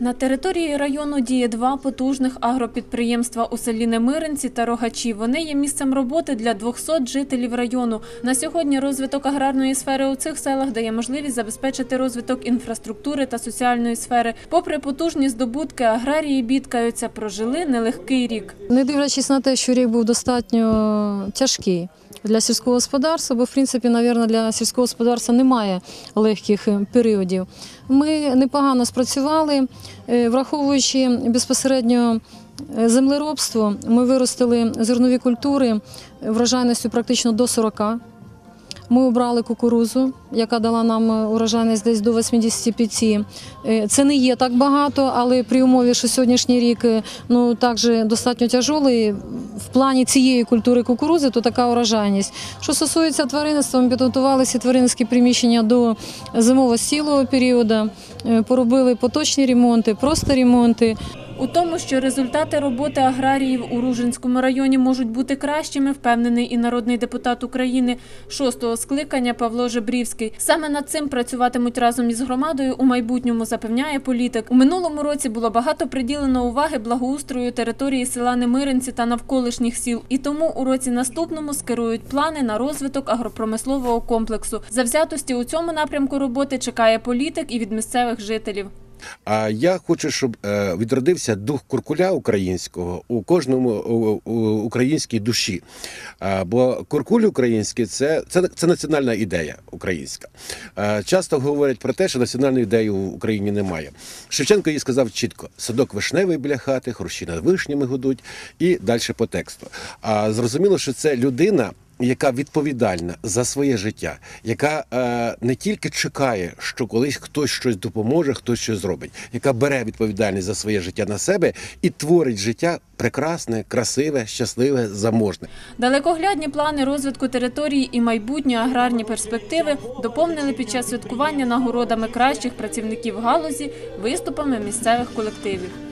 На території району діє два потужних агропідприємства у селі Немиринці та Рогачі. Вони є місцем роботи для 200 жителів району. На сьогодні розвиток аграрної сфери у цих селах дає можливість забезпечити розвиток інфраструктури та соціальної сфери. Попри потужні здобутки, аграрії бідкаються, прожили нелегкий рік. Не дивлячись на те, що рік був достатньо тяжкий для сільського господарства, бо в принципі, навірно, для сільського господарства немає легких е, періодів. Ми непогано спрацювали, е, враховуючи безпосередньо е, землеробство, ми виростили зернові культури врожайністю практично до 40. Ми обрали кукурузу, яка дала нам е, урожайність десь до 85. Е, Це не є так багато, але при умові, що сьогоднішній рік е, ну також достатньо тяжелий в плані цієї культури кукурузи, то така урожайність. Що стосується тваринництва, ми підготувалися тваринницькі приміщення до зимово-сілого періоду, е, поробили поточні ремонти, просто ремонти. У тому, що результати роботи аграріїв у Ружинському районі можуть бути кращими, впевнений і народний депутат України шостого скликання Павло Жебрівський. Саме над цим працюватимуть разом із громадою у майбутньому, запевняє політик. У минулому році було багато приділено уваги благоустрою території села Немиринці та навколишніх сіл. І тому у році наступному скерують плани на розвиток агропромислового комплексу. Завзятості у цьому напрямку роботи чекає політик і від місцевих жителів. А я хочу, щоб е, відродився дух куркуля українського у кожному українській душі. Бо куркуль український це, це, це національна ідея українська. Часто говорять про те, що національної ідеї в Україні немає. Шевченко їй сказав чітко: садок вишневий біля хати, хрущі над вишнями гудуть, і далі по тексту. А зрозуміло, що це людина. Яка відповідальна за своє життя, яка е, не тільки чекає, що колись хтось щось допоможе, хтось щось зробить, яка бере відповідальність за своє життя на себе і творить життя прекрасне, красиве, щасливе, заможне. Далекоглядні плани розвитку території і майбутні аграрні перспективи доповнили під час святкування нагородами кращих працівників галузі виступами місцевих колективів.